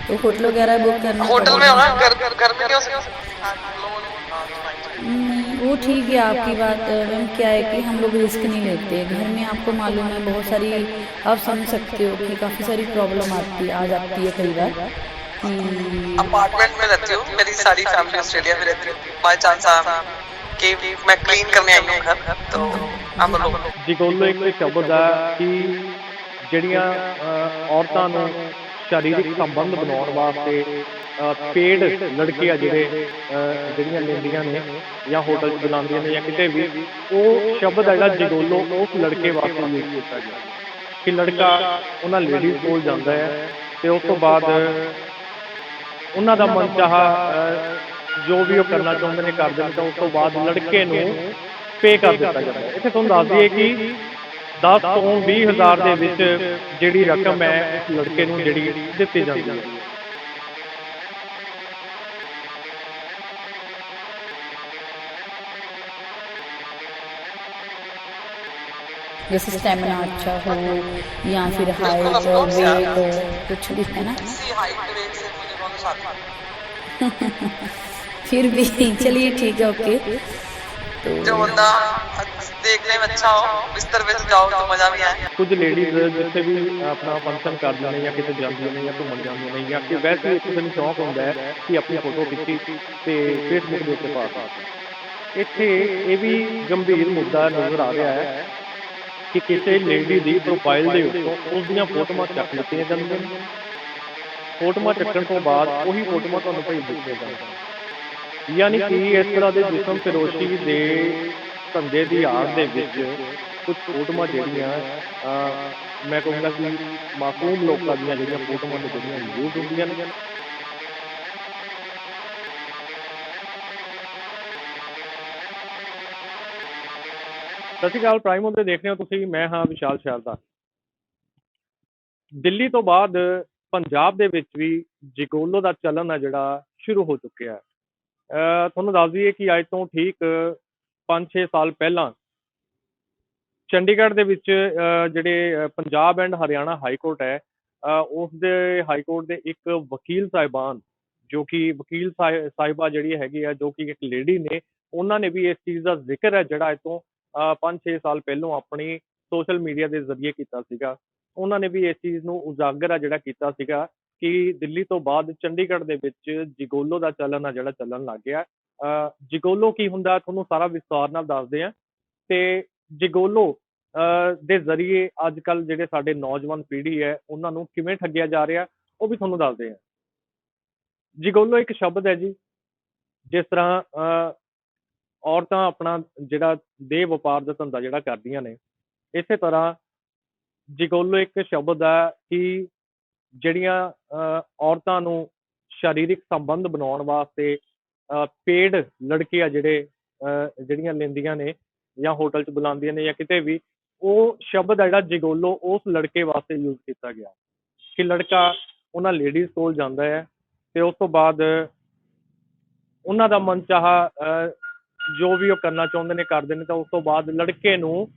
तो होटल वगैरह बुक करना होटल में पड़ेगा। होगा घर घर में क्यों से लोन नहीं, वो ठीक है आपकी बात मैम क्या है कि हम लोग रिस्क नहीं लेते घर में आपको मालूम है बहुत सारी आप समझ सकते हो कि काफ़ी सारी प्रॉब्लम आती आ जाती है कई बार कि अपार्टमेंट में रहती हूँ मेरी सारी फैमिली ऑस्ट्रेलिया में रहती है बाय चांस कि मैं क्लीन करने आई हूँ घर तो हम लोग ਜਿਗੋਲੋ ਇੱਕ ਸ਼ਬਦ ਹੈ ਕਿ ਜਿਹੜੀਆਂ ਅ, ਔਰਤਾਂ ਨੂੰ ਸਰੀਰਕ ਸੰਬੰਧ ਬਣਾਉਣ ਵਾਸਤੇ ਪੇਡ ਲੜਕੇ ਆ ਜਿਹੜੇ ਜਿਹੜੀਆਂ ਲੈਂਦੀਆਂ ਨੇ ਜਾਂ ਹੋਟਲ 'ਚ ਬੁਲਾਉਂਦੀਆਂ ਨੇ ਜਾਂ ਕਿਤੇ ਵੀ ਉਹ ਸ਼ਬਦ ਹੈ ਜਿਹੜਾ ਜਿਗੋਲੋ ਉਸ ਲੜਕੇ ਵਾਸਤੇ ਯੂਜ਼ ਕੀਤਾ ਗਿਆ। ਕਿ ਲੜਕਾ ਉਹਨਾਂ ਲੇਡੀਜ਼ ਕੋਲ ਜਾਂਦਾ ਹੈ ਤੇ ਉਸ ਤੋਂ ਬਾਅਦ ਉਹਨਾਂ ਦਾ ਮਨਚਾਹਾ ਅ, ਜੋ ਵੀ ਉਹ ਕਰਨਾ ਚਾਹੁੰਦੇ ਨੇ ਕਰਦੇ ਨੇ ਤਾਂ ਉਸ ਤੋਂ ਬਾਅਦ ਲੜਕੇ ਨੂੰ ਪੇ ਕਰ ਦਿੱਤਾ ਜਾਂਦਾ ਹੈ। ਇੱਥੇ ਤੁਹਾਨੂੰ ਦੱਸ ਦਈਏ ਕਿ 10 ਤੋਂ 20 ਹਜ਼ਾਰ ਦੇ ਵਿੱਚ ਜਿਹੜੀ ਰਕਮ ਹੈ ਉਸ ਲੜਕੇ ਨੂੰ ਜਿਹੜੀ ਦਿੱਤੀ ਜਾਂਦੀ ਹੈ जैसे स्टेमिना अच्छा हो या फिर हाइट हो वेट हो कुछ भी है ना इसी हाइट वेट से मुझे कौन शादी फिर भी चलिए ठीक है ओके तो जो बंदा देखने में अच्छा हो बिस्तर पे जाओ तो मजा भी आए ਕੁਝ ਲੇਡੀਜ਼ ਜਿੱਥੇ ਵੀ ਆਪਣਾ ਫੰਕਸ਼ਨ ਕਰਦੀਆਂ ਨੇ ਜਾਂ ਕਿਤੇ ਜਾਂਦੀਆਂ ਨੇ ਜਾਂ ਘੁੰਮਣ ਜਾਂਦੀਆਂ ਨੇ ਜਾਂ ਕਿ ਵੈਸੇ ਹੀ ਕਿਸੇ ਨੂੰ ਸ਼ੌਂਕ ਹੁੰਦਾ ਹੈ ਕਿ ਆਪਣੀ ਫੋਟੋ ਖਿੱਚੀ ਤੇ ਫੇਸਬੁੱਕ ਦੇ ਉੱਤੇ ਪਾ ਦਿੱਤੀ ਇੱਥੇ ਇਹ ਵੀ ਗੰਭੀਰ ਮੁੱਦਾ ਨਜ਼ਰ ਆ ਰਿਹਾ ਹੈ ਕਿ ਕਿਸੇ ਲੇਡੀ ਦੀ ਪ੍ਰੋਫਾਈਲ ਦੇ ਉੱਤੋਂ ਉਸ ਦੀਆਂ ਫੋਟੋਆਂ ਚੱਕ ਲਿੱਤੀਆਂ ਜਾਂਦੀਆਂ ਨੇ ਫੋਟੋਆਂ ਚੱਕਣ ਤੋਂ ਬਾਅਦ ਉਹੀ ਫੋਟੋਆਂ ਤੁਹਾਨੂੰ ਭੇਜ ਦਿੱਤੀਆਂ ਜਾਂਦੀਆਂ ਯਾਨੀ ਕਿ ਇਸ ਤਰ੍ਹਾਂ ਦੇ ਜਿਸਮ ਫਿਰੋਸ਼ੀ ਦੇ ਧੰਦੇ ਦੀ ਆੜ ਦੇ ਵਿੱਚ ਕੁਝ ਫੋਟੋਆਂ ਜਿਹੜੀਆਂ ਮੈਂ ਕਹੂੰਗਾ ਕਿ ਮਾਸੂਮ ਲੋਕਾਂ ਦੀਆਂ ਜਿਹੜੀਆਂ ਫੋਟੋਆਂ ਨੇ, ਜਿਹੜੀਆਂ ਯੂਜ਼ ਹੁੰਦੀਆਂ ਨੇ। ਸਤਿ ਸ਼੍ਰੀ ਅਕਾਲ, ਪ੍ਰਾਈਮ ਉੱਤੇ ਦੇਖ ਰਹੇ ਹੋ ਤੁਸੀਂ, ਮੈਂ ਹਾਂ ਵਿਸ਼ਾਲ ਸ਼ਾਰਦਾ ਦਿੱਲੀ ਤੋਂ ਬਾਅਦ ਪੰਜਾਬ ਦੇ ਵਿੱਚ ਵੀ ਜਿਗੋਲੋ ਦਾ ਚੱਲਣ ਹੈ ਜਿਹੜਾ ਸ਼ੁਰੂ ਹੋ ਚੁੱਕਿਆ ਹੈ। ਤੁਹਾਨੂੰ ਦੱਸ ਦਈਏ ਕਿ ਅੱਜ ਤੋਂ ਠੀਕ 5-6 ਸਾਲ ਪਹਿਲਾਂ ਚੰਡੀਗੜ੍ਹ ਦੇ ਵਿੱਚ ਜਿਹੜੇ Punjab and Haryana high court ਹੈ ਅਹ, ਉਸ ਦੇ ਹਾਈ ਕੋਰਟ ਦੇ ਇੱਕ ਵਕੀਲ ਸਾਹਿਬਾਨ ਜੋ ਕਿ ਵਕੀਲ ਸਾਹਿ- ਸਾਹਿਬਾ ਜਿਹੜੀ ਹੈਗੀ ਆ ਜੋ ਕਿ ਇੱਕ ਲੇਡੀ ਨੇ ਉਹਨਾਂ ਨੇ ਵੀ ਇਸ ਚੀਜ਼ ਦਾ ਜ਼ਿਕਰ ਹੈ ਜਿਹੜਾ ਅੱਜ ਤੋਂ 5-6 ਸਾਲ ਪਹਿਲਾਂ ਆਪਣੀ ਸੋਸ਼ਲ ਮੀਡੀਆ ਦੇ ਜ਼ਰੀਏ ਕੀਤਾ ਸੀਗਾ। ਉਹਨਾਂ ਨੇ ਵੀ ਇਸ ਚੀਜ਼ ਨੂੰ ਉਜਾਗਰ ਆ ਜਿਹੜਾ ਕੀਤਾ ਸੀਗਾ। ਕਿ ਦਿੱਲੀ ਤੋਂ ਬਾਅਦ ਚੰਡੀਗੜ੍ਹ ਦੇ ਵਿੱਚ ਜਿਗੋਲੋ ਦਾ ਚੱਲਣ ਆ, ਜਿਹੜਾ ਚੱਲਣ ਲੱਗ ਗਿਆ। ਜਿਗੋਲੋ ਕੀ ਹੁੰਦਾ, ਤੁਹਾਨੂੰ ਸਾਰਾ ਵਿਸਤਾਰ ਨਾਲ ਦੱਸਦੇ ਆ। ਤੇ ਜਿਗੋਲੋ ਦੇ ਜ਼ਰੀਏ ਅੱਜ ਕੱਲ ਜਿਹੜੇ ਸਾਡੇ ਨੌਜਵਾਨ ਪੀੜ੍ਹੀ ਹੈ, ਉਹਨਾਂ ਨੂੰ ਕਿਵੇਂ ਠੱਗਿਆ ਜਾ ਰਿਹਾ, ਉਹ ਵੀ ਤੁਹਾਨੂੰ ਦੱਸਦੇ ਆ। ਜਿਗੋਲੋ ਇੱਕ ਸ਼ਬਦ ਹੈ ਜੀ, ਜਿਸ ਤਰ੍ਹਾਂ ਔਰਤਾਂ ਆਪਣਾ ਜਿਹੜਾ ਦੇਹ ਵਪਾਰ ਦਾ ਧੰਦਾ ਜਿਹੜਾ ਕਰਦੀਆਂ ਨੇ, ਇਸੇ ਤਰ੍ਹਾਂ ਜਿਗੋਲੋ ਇੱਕ ਸ਼ਬਦ ਹੈ ਕਿ ਜਿਹੜੀਆਂ ਔਰਤਾਂ ਨੂੰ ਸਰੀਰਕ ਸੰਬੰਧ ਬਣਾਉਣ ਵਾਸਤੇ ਪੇਡ ਲੜਕੇ ਆ ਜਿਹੜੇ ਜਿਹੜੀਆਂ ਲੈਂਦੀਆਂ ਨੇ ਜਾਂ ਹੋਟਲ 'ਚ ਬੁਲਾਉਂਦੀਆਂ ਨੇ ਜਾਂ ਕਿਤੇ ਵੀ ਉਹ ਸ਼ਬਦ ਆ ਜਿਹੜਾ ਜਿਗੋਲੋ ਉਸ ਲੜਕੇ ਵਾਸਤੇ ਯੂਜ਼ ਕੀਤਾ ਗਿਆ। ਕਿ ਲੜਕਾ ਉਹਨਾਂ ਲੇਡੀਜ਼ ਕੋਲ ਜਾਂਦਾ ਹੈ ਤੇ ਉਸ ਤੋਂ ਬਾਅਦ ਉਹਨਾਂ ਦਾ ਮਨਚਾਹਾ ਅਹ, ਜੋ ਵੀ ਉਹ ਕਰਨਾ ਚਾਹੁੰਦੇ ਨੇ ਕਰਦੇ ਨੇ ਤਾਂ ਉਸ ਤੋਂ ਬਾਅਦ ਲੜਕੇ ਨੂੰ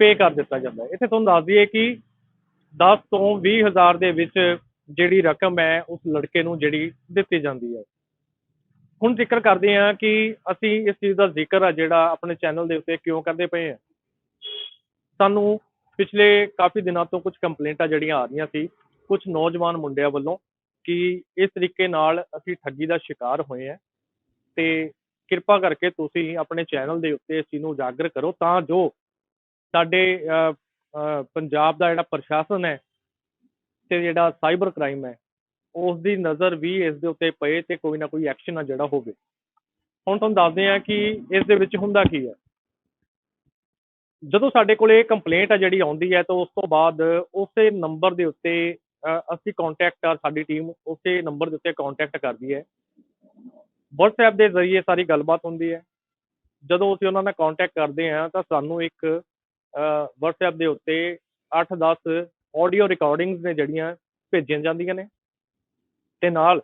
ਪੇ ਕਰ ਦਿੱਤਾ ਜਾਂਦਾ ਹੈ। ਇੱਥੇ ਤੁਹਾਨੂੰ ਦੱਸ ਦਈਏ ਕਿ 10 ਤੋਂ 20 ਹਜ਼ਾਰ ਦੇ ਵਿੱਚ ਜਿਹੜੀ ਰਕਮ ਹੈ, ਉਸ ਲੜਕੇ ਨੂੰ ਜਿਹੜੀ ਦਿੱਤੀ ਜਾਂਦੀ ਹੈ। ਹੁਣ ਜ਼ਿਕਰ ਕਰਦੇ ਹਾਂ ਕਿ ਅਸੀਂ ਇਸ ਚੀਜ਼ ਦਾ ਜ਼ਿਕਰ ਆ ਜਿਹੜਾ ਆਪਣੇ ਚੈਨਲ ਦੇ ਉੱਤੇ ਕਿਉਂ ਕਰਦੇ ਪਏ ਹਾਂ। ਸਾਨੂੰ ਪਿਛਲੇ ਕਾਫੀ ਦਿਨਾਂ ਤੋਂ ਕੁਝ ਕੰਪਲੇਂਟਾਂ ਜਿਹੜੀਆਂ ਆ ਰਹੀਆਂ ਸੀ, ਕੁਝ ਨੌਜਵਾਨ ਮੁੰਡਿਆਂ ਵੱਲੋਂ ਕਿ ਇਸ ਤਰੀਕੇ ਨਾਲ ਅਸੀਂ ਠੱਗੀ ਦਾ ਸ਼ਿਕਾਰ ਹੋਏ ਹਾਂ ਤੇ ਕਿਰਪਾ ਕਰਕੇ ਤੁਸੀਂ ਆਪਣੇ ਚੈਨਲ ਦੇ ਉੱਤੇ ਇਸ ਚੀਜ਼ ਨੂੰ ਉਜਾਗਰ ਕਰੋ ਤਾਂ ਜੋ ਸਾਡੇ ਪੰਜਾਬ ਦਾ ਜਿਹੜਾ ਪ੍ਰਸ਼ਾਸਨ ਹੈ ਤੇ ਜਿਹੜਾ ਸਾਈਬਰ ਕ੍ਰਾਈਮ ਹੈ ਉਸ ਦੀ ਨਜ਼ਰ ਵੀ ਇਸ ਦੇ ਉੱਤੇ ਪਏ ਤੇ ਕੋਈ ਨਾ ਕੋਈ ਐਕਸ਼ਨ ਆ ਜਿਹੜਾ ਹੋਵੇ। ਹੁਣ ਤੁਹਾਨੂੰ ਦੱਸਦੇ ਹਾਂ ਕਿ ਇਸ ਦੇ ਵਿੱਚ ਹੁੰਦਾ ਕੀ ਹੈ। ਜਦੋਂ ਸਾਡੇ ਕੋਲੇ ਕੰਪਲੇਂਟ ਆ ਜਿਹੜੀ ਆਉਂਦੀ ਹੈ, ਤਾਂ ਉਸ ਤੋਂ ਬਾਅਦ ਉਸੇ ਨੰਬਰ ਦੇ ਉੱਤੇ ਅਸੀਂ ਕੰਟੈਕਟ ਆ ਸਾਡੀ ਟੀਮ ਉਸੇ ਨੰਬਰ ਦੇ ਉੱਤੇ ਕੰਟੈਕਟ ਕਰਦੀ ਹੈ। WhatsApp ਦੇ ਜ਼ਰੀਏ ਸਾਰੀ ਗੱਲਬਾਤ ਹੁੰਦੀ ਹੈ। ਜਦੋਂ ਅਸੀਂ ਉਹਨਾਂ ਨਾਲ ਕੰਟੈਕਟ ਕਰਦੇ ਹਾਂ, ਤਾਂ ਸਾਨੂੰ ਇੱਕ WhatsApp ਦੇ ਉੱਤੇ 8-10 ਆਡੀਓ ਰਿਕਾਰਡਿੰਗਸ ਨੇ ਜਿਹੜੀਆਂ ਭੇਜੀਆਂ ਜਾਂਦੀਆਂ ਨੇ। ਤੇ ਨਾਲ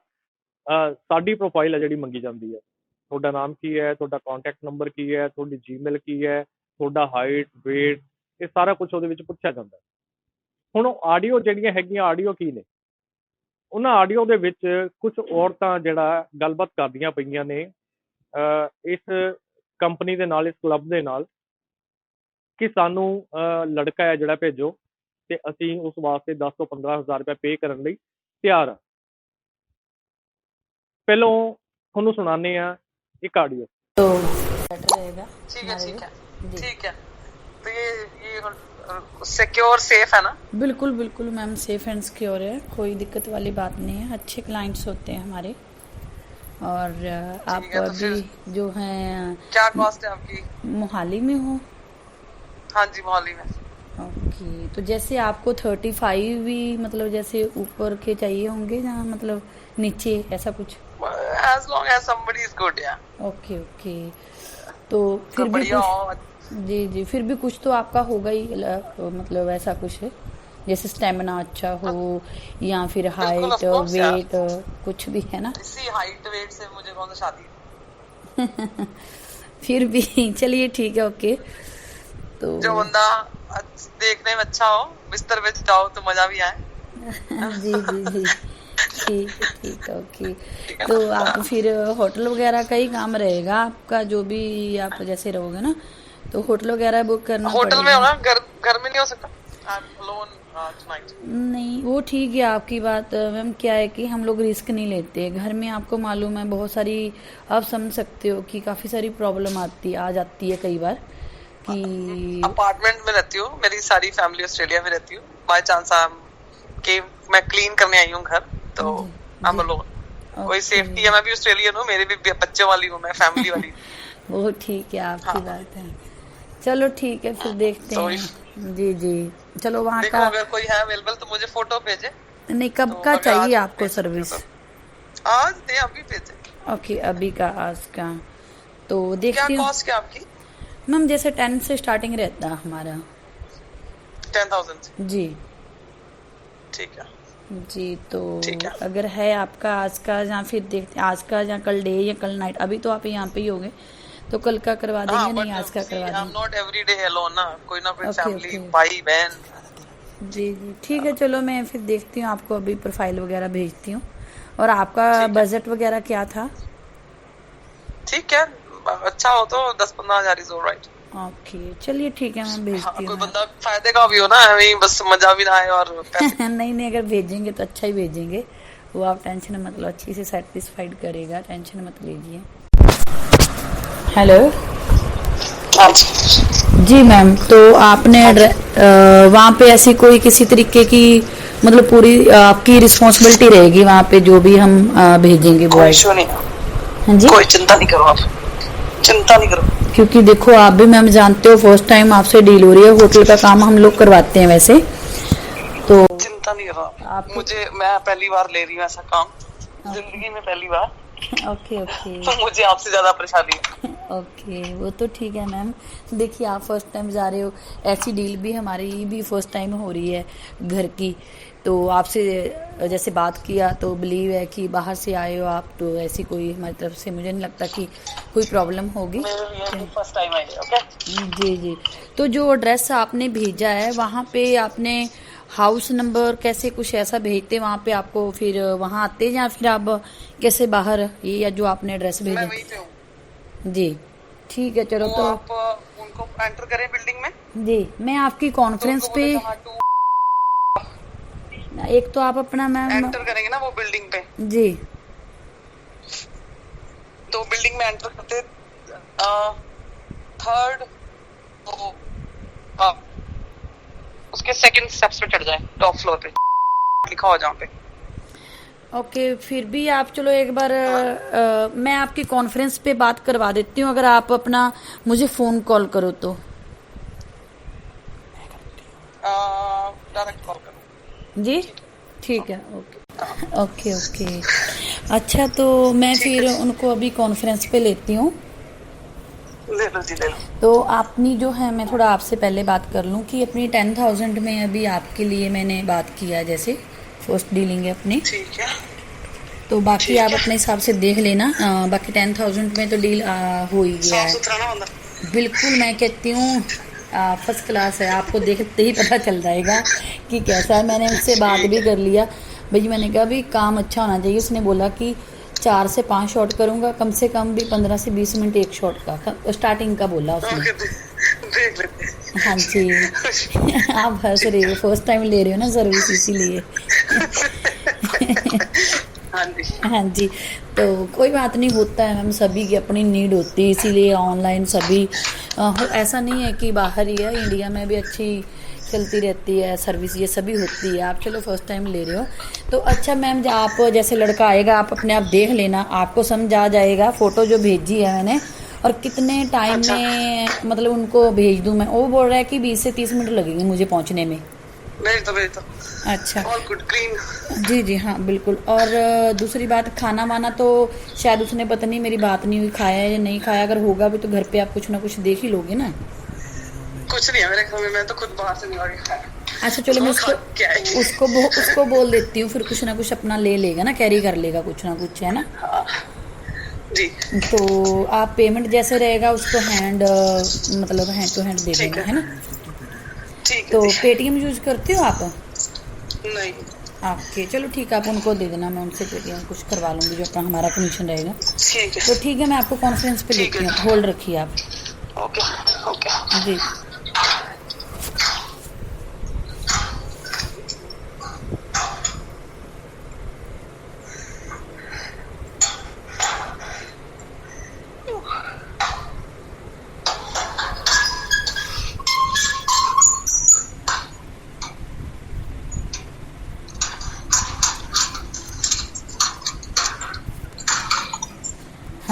ਸਾਡੀ ਪ੍ਰੋਫਾਈਲ ਹੈ ਜਿਹੜੀ ਮੰਗੀ ਜਾਂਦੀ ਹੈ ਤੁਹਾਡਾ ਨਾਮ ਕੀ ਹੈ? ਤੁਹਾਡਾ ਕੰਟੈਕਟ ਨੰਬਰ ਕੀ ਹੈ? ਤੁਹਾਡੀ ਜੀਮੇਲ ਕੀ ਹੈ? ਤੁਹਾਡਾ ਹਾਈਟ weight, ਇਹ ਸਾਰਾ ਕੁਝ ਉਹਦੇ ਵਿੱਚ ਪੁੱਛਿਆ ਜਾਂਦਾ। ਹੁਣ ਉਹ ਆਡੀਓ ਜਿਹੜੀਆਂ ਹੈਗੀਆਂ ਆਡੀਓ ਕੀ ਨੇ? ਉਹਨਾਂ ਆਡੀਓ ਦੇ ਵਿੱਚ ਕੁਝ ਔਰਤਾਂ ਜਿਹੜਾ ਗੱਲਬਾਤ ਕਰਦੀਆਂ ਪਈਆਂ ਨੇ। ਇਸ ਕੰਪਨੀ ਦੇ ਨਾਲ, ਇਸ ਕਲੱਬ ਦੇ ਨਾਲ। ਕਿ ਸਾਨੂੰ ਅਹ, ਲੜਕਾ ਹੈ ਜਿਹੜਾ ਭੇਜੋ ਤੇ ਅਸੀਂ ਉਸ ਵਾਸਤੇ 10 ਤੋਂ 15000 ਰੁਪਏ ਪੇ ਕਰਨ ਲਈ ਤਿਆਰ ਹਾਂ ਪਹਿਲੋਂ ਤੁਹਾਨੂੰ ਸੁਣਾਉਂਦੇ ਆ ਇੱਕ ਆਡੀਓ तो बेटर रहेगा ठीक है हमारे ठीक है लिए। जी ठीक है तो ये ये सिक्योर सेफ है ना बिल्कुल बिल्कुल मैम सेफ एंड सिक्योर है कोई दिक्कत वाली बात नहीं है अच्छे क्लाइंट्स होते हैं हमारे और अ, आप है, तो अभी फिर- जो हैं क्या कॉस्ट है आपकी मोहाली में हो हाँ जी मोहाली में ओके तो जैसे आपको थर्टी फाइव भी मतलब जैसे ऊपर के चाहिए होंगे जहाँ मतलब नीचे ऐसा कुछ? As long as somebody is good yeah okay okay. तो तो फिर भी कुछ जी जी फिर भी कुछ तो आपका होगा ही मतलब ऐसा कुछ है। जैसे स्टेमिना अच्छा हो या फिर हाइट वेट कुछ भी है ना? इसी हाइट वेट से मुझे कौन सा शादी? फिर भी चलिए ठीक है ओके। तो जो बंदा देखने में अच्छा हो बिस्तर पे जाओ तो मज़ा भी आए। जी जी जी। ठीक ठीक ओके। तो आप फिर होटल वगैरह का ही काम रहेगा आपका जो भी आप जैसे रहोगे ना तो होटल वगैरह बुक करना होटल में। होना घर घर में नहीं हो सकता? एम नहीं वो ठीक है आपकी बात मैम। क्या है कि हम लोग रिस्क नहीं लेते। घर में आपको मालूम है बहुत सारी आप समझ सकते हो कि काफ़ी सारी प्रॉब्लम आती आ जाती है कई बार। कि अपार्टमेंट में रहती हूँ मेरी सारी फैमिली ऑस्ट्रेलिया में रहती हूँ। बाय चांस आई कि मैं क्लीन करने आई हूँ घर तो आई एम अलोन कोई सेफ्टी है मैं भी ऑस्ट्रेलियन हूँ मेरे भी बच्चों वाली हूँ मैं फैमिली वाली। वो ठीक है आपकी हाँ। बात है। चलो ठीक है फिर देखते हैं। जी जी। चलो वहाँ का अगर कोई है अवेलेबल तो मुझे फ़ोटो भेजे। नहीं कब तो का चाहिए आपको सर्विस तो। आज दे अभी भेजे। ओके अभी का आज का। तो देखती हूँ। कॉस्ट क्या आपकी? मैम जैसे टेन से स्टार्टिंग रहता है हमारा। टेन थाउज़ेंड जी। ठीक है। जी तो है। अगर है आपका आज का या फिर देखते आज का या कल डे या कल नाइट अभी तो आप यहाँ पे ही होगे तो कल का करवा देंगे हाँ नहीं आज का करवा देंगे। नॉट एवरी डे अलोन ना। कोई ना कोई फैमिली. भाई बहन। जी जी। ठीक है चलो मैं फिर देखती हूँ आपको अभी प्रोफ़ाइल वगैरह भेजती हूँ। और आपका बजट वगैरह क्या था? ठीक है। अच्छा हो तो दस पंद्रह हज़ार इज़ ऑलराइट ओके चलिए ठीक है मैं हाँ, भेजती कोई बंदा फ़ायदे का भी हो ना हमें बस मज़ा भी ना आए और नहीं नहीं अगर भेजेंगे तो अच्छा ही भेजेंगे। वो आप टेंशन मत लो अच्छी से सेटिस्फाइड करेगा टेंशन मत लीजिए। हेलो हाँ। जी मैम तो आपने वहाँ पे ऐसी कोई किसी तरीके की मतलब पूरी आपकी रिस्पॉन्सिबिलिटी रहेगी वहाँ पे जो भी हम भेजेंगे बॉय हाँ जी? कोई चिंता नहीं करो आप। चिंता नहीं करो। क्योंकि देखो आप भी मैम जानते हो फ़र्स्ट टाइम आपसे डील हो रही है होटल का काम हम लोग करवाते हैं वैसे। तो चिंता नहीं करो। आप मुझे मैं पहली बार ले रही हूँ ऐसा काम। ज़िंदगी में पहली बार। ओके ओके तो मुझे आपसे ज़्यादा परेशानी है। ओके वो तो ठीक है मैम। देखिए आप फ़र्स्ट टाइम जा रहे हो ऐसी डील भी हमारी भी फ़र्स्ट टाइम हो रही है घर की। तो आपसे जैसे बात किया तो बिलीव है कि बाहर से आए हो आप तो ऐसी कोई हमारी तरफ़ से मुझे नहीं लगता कि कोई प्रॉब्लम होगी। है ओके जी जी। तो जो एड्रेस आपने भेजा है वहाँ पे आपने हाउस नंबर कैसे कुछ ऐसा भेजते वहाँ पे आपको फिर वहाँ आते या फिर आप कैसे बाहर ये या जो आपने एड्रेस भेजा? हूँ। जी। ठीक है चलो तो तो आप उनको एंटर करें बिल्डिंग में। जी मैं आपकी तो कॉन्फ्रेंस उनको पे एक तो आप अपना मैम एंटर करेंगे ना वो बिल्डिंग पे। जी। तो बिल्डिंग में एंटर करते थर्ड तो हाँ। उसके सेकंड स्टेप्स पे चढ़ जाए टॉप फ्लोर पे। लिखा हो जहाँ पे। ओके okay, फिर भी आप चलो एक बार अ, मैं आपकी कॉन्फ्रेंस पे बात करवा देती हूँ अगर आप अपना मुझे फ़ोन कॉल करो तो डायरेक्ट कॉल करो जी? ठीक है ओके। Okay okay. अच्छा तो मैं फिर उनको अभी कॉन्फ्रेंस पे लेती हूँ। ले लो जी ले लो। तो अपनी जो है मैं थोड़ा आपसे पहले बात कर लूँ कि अपनी टेन थाउज़ेंड में अभी आपके लिए मैंने बात किया जैसे फ़र्स्ट डीलिंग है अपनी। ठीक है। तो बाकी आप अपने हिसाब से देख लेना। अ, बाकी टेन थाउज़ेंड में तो डील हो ही गया है। बिल्कुल मैं कहती हूँ फ़र्स्ट क्लास है आपको देखते ही पता चल जाएगा कि कैसा है। मैंने उससे बात भी कर लिया। भाई मैंने कहा भी काम अच्छा होना चाहिए। उसने बोला कि चार से पाँच शॉट करूँगा कम से कम भी पंद्रह से बीस मिनट एक शॉट का। स्टार्टिंग का बोला उसने। हैं। जी। आप हंस रहे हो फ़र्स्ट टाइम ले रहे हो ना सर्विस इसीलिए। हाँ जी। हाँ तो कोई बात नहीं होता है। मैम सभी की अपनी नीड होती है इसीलिए ऑनलाइन सभी ऐसा नहीं है कि बाहर ही है इंडिया में भी अच्छी चलती रहती है सर्विस ये सभी होती है। आप चलो फ़र्स्ट टाइम ले रहे हो। तो अच्छा मैम जब आप जैसे लड़का आएगा आप अपने आप देख लेना आपको समझ आ जाएगा फ़ोटो जो भेजी है मैंने और कितने टाइम अच्छा। में मतलब उनको भेज दूँ मैं। वो बोल रहा है कि बीस से तीस मिनट लगेंगे मुझे पहुँचने में। भेज दो भेज दो अच्छा। ऑल गुड क्लीन जी जी हाँ बिल्कुल। और दूसरी बात खाना वाना तो शायद उसने पता नहीं मेरी बात नहीं हुई खाया या नहीं खाया अगर होगा भी तो घर पे आप कुछ ना कुछ देख ही लोगे ना। कुछ नहीं है मेरे घर में मैं तो खुद बाहर से के खाया। अच्छा चलो मैं उसको उसको बो, उसको बोल देती हूँ फिर कुछ ना कुछ अपना ले लेगा ना कैरी कर लेगा कुछ ना कुछ है ना? जी। तो आप पेमेंट जैसे रहेगा उसको हैंड मतलब हैंड टू हैंड दे है। है ना? ठीक तो पेटीएम यूज़ करते हो आप? नहीं। आपके चलो ठीक है आप उनको दे देना मैं उनसे पेटीएम कुछ करवा लूँगी जो अपना हमारा कमीशन रहेगा। ठीक है। तो ठीक है मैं आपको कॉन्फ्रेंस पे लेती हूँ होल्ड रखिए आप। Okay okay. जी।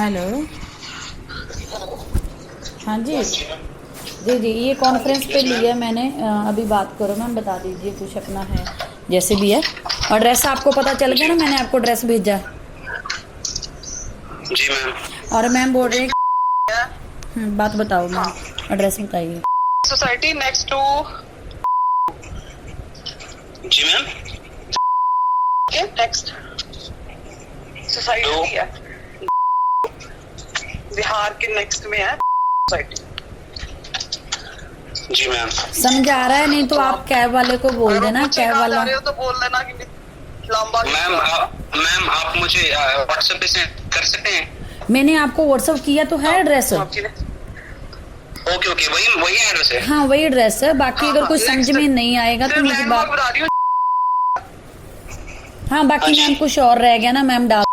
हेलो। हाँ जी। जी जी ये कॉन्फ्रेंस पे लिया मैंने। अभी बात करो मैम बता दीजिए कुछ अपना है जैसे भी है। और ड्रेस आपको पता चल गया ना मैंने आपको ड्रेस भेजा। जी मैम। और मैम बोल रहे हैं हम्म, बात बताओ मैम। एड्रेस बताइए। सोसाइटी नेक्स्ट टू जी मैम। Next society. है। बिहार के नेक्स्ट में है। जी मैम समझ आ रहा है नहीं तो आप कैब वाले को बोल देना कैब वाला। तो बोल देना कि मैम मैम आप मुझे व्हाट्सएप पे सेंड कर सकते हैं? मैंने आपको व्हाट्सएप किया तो है एड्रेस ओके ओके वही वही एड्रेस है। हाँ वही एड्रेस है। बाकी अगर कुछ समझ में नहीं आएगा तो मुझे बात हूँ। हाँ बाकी मैम कुछ और रह गया ना मैम डाल